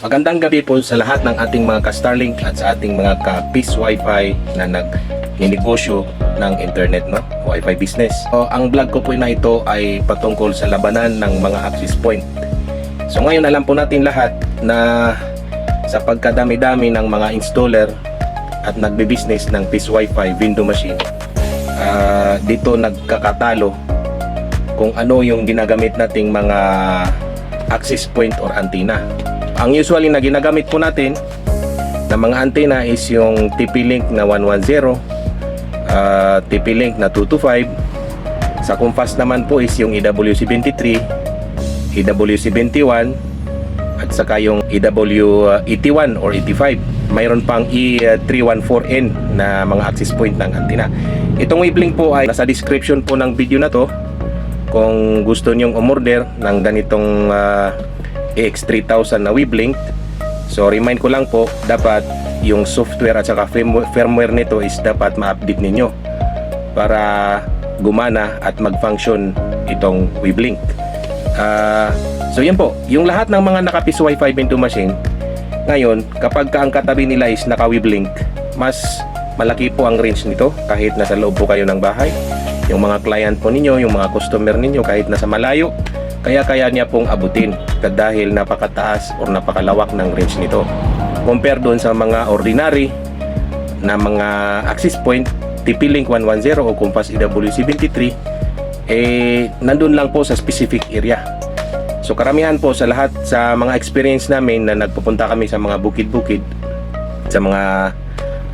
Magandang gabi po sa lahat ng ating mga ka-Starlink at sa ating mga ka-Peace Wi-Fi na nag-ninegosyo ng internet, no? Wi-Fi business. So, ang vlog ko po na ito ay patungkol sa labanan ng mga access point. So ngayon alam po natin lahat na sa pagkadami-dami ng mga installer at nagbe-business ng Peace Wi-Fi window machine, ah, dito nagkakatalo kung ano yung ginagamit nating mga access point or antenna. Ang usually na ginagamit po natin na mga antenna is yung TP-Link na 110, uh, TP-Link na 225, sa Compass naman po is yung EW73, EW71, at saka yung EW81 or 85. Mayroon pang E314N na mga access point ng antenna. Itong wavelength po ay nasa description po ng video na to kung gusto nyong umorder ng ganitong ah, AX3000 na wavelength. So remind ko lang po dapat yung software at saka firmware, nito is dapat ma-update ninyo para gumana at mag-function itong wavelength. Ah, so yan po. Yung lahat ng mga naka-Peace Wi-Fi Bento machine ngayon kapag ka ang katabi nila is naka wavelength mas malaki po ang range nito kahit nasa loob po kayo ng bahay. Yung mga client po ninyo, yung mga customer ninyo kahit nasa malayo, kaya kaya niya pong abutin dahil napakataas or napakalawak ng range nito. Compare doon sa mga ordinary na mga access point, TP-Link 110 o Compass EW73, eh, nandun lang po sa specific area. So karamihan po sa lahat sa mga experience namin na nagpupunta kami sa mga bukid-bukid, sa mga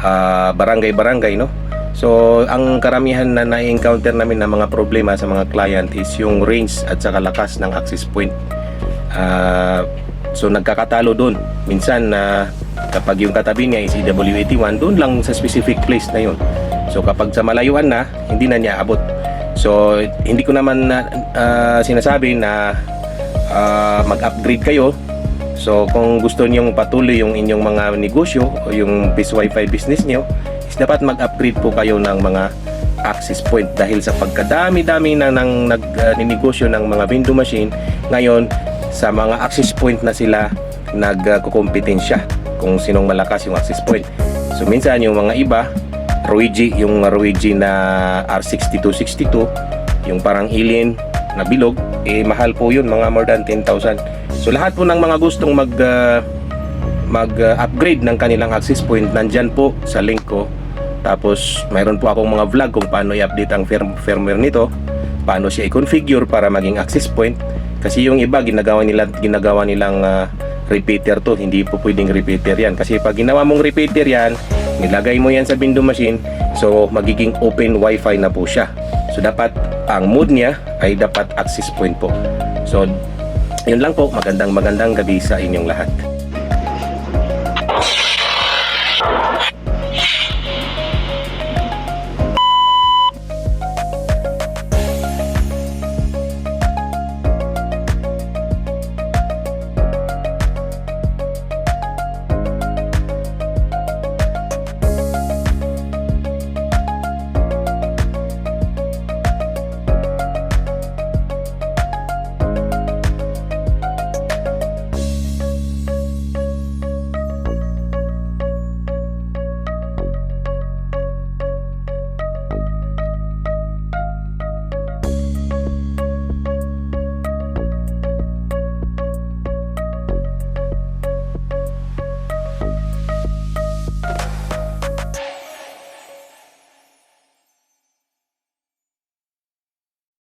ah, barangay-barangay, no? So, ang karamihan na na-encounter namin na mga problema sa mga client is yung range at saka lakas ng access point. Ah, so, nagkakatalo doon. Minsan na kapag yung katabi niya is EW81, doon lang sa specific place na yun. So, kapag sa malayuan na, hindi na niya abot. So, hindi ko naman na, ah, sinasabi na ah, mag-upgrade kayo So kung gusto niyong patuloy yung inyong mga negosyo o yung Peace Wi-Fi business niyo, is dapat mag-upgrade po kayo ng mga access point dahil sa pagkadami-dami na ng nag-negosyo ng mga window machine, ngayon sa mga access point na sila nagkukompetensya kung sinong malakas yung access point. So minsan yung mga iba, Ruigi, yung Ruigi na R6262, yung parang alien na bilog, eh mahal po yun, mga more than 10,000. So lahat po ng mga gustong mag ah, mag-upgrade ng kanilang access point nandyan po sa link ko. Tapos mayroon po akong mga vlog kung paano i-update ang firm- firmware nito, paano siya i-configure para maging access point. Kasi yung iba ginagawa nila ginagawa nilang ah, repeater to, hindi po pwedeng repeater yan. Kasi pag ginawa mong repeater yan, nilagay mo yan sa window machine, so magiging open wifi na po siya. So dapat ang mode niya ay dapat access point po. So yun lang po, magandang magandang gabi sa inyong lahat.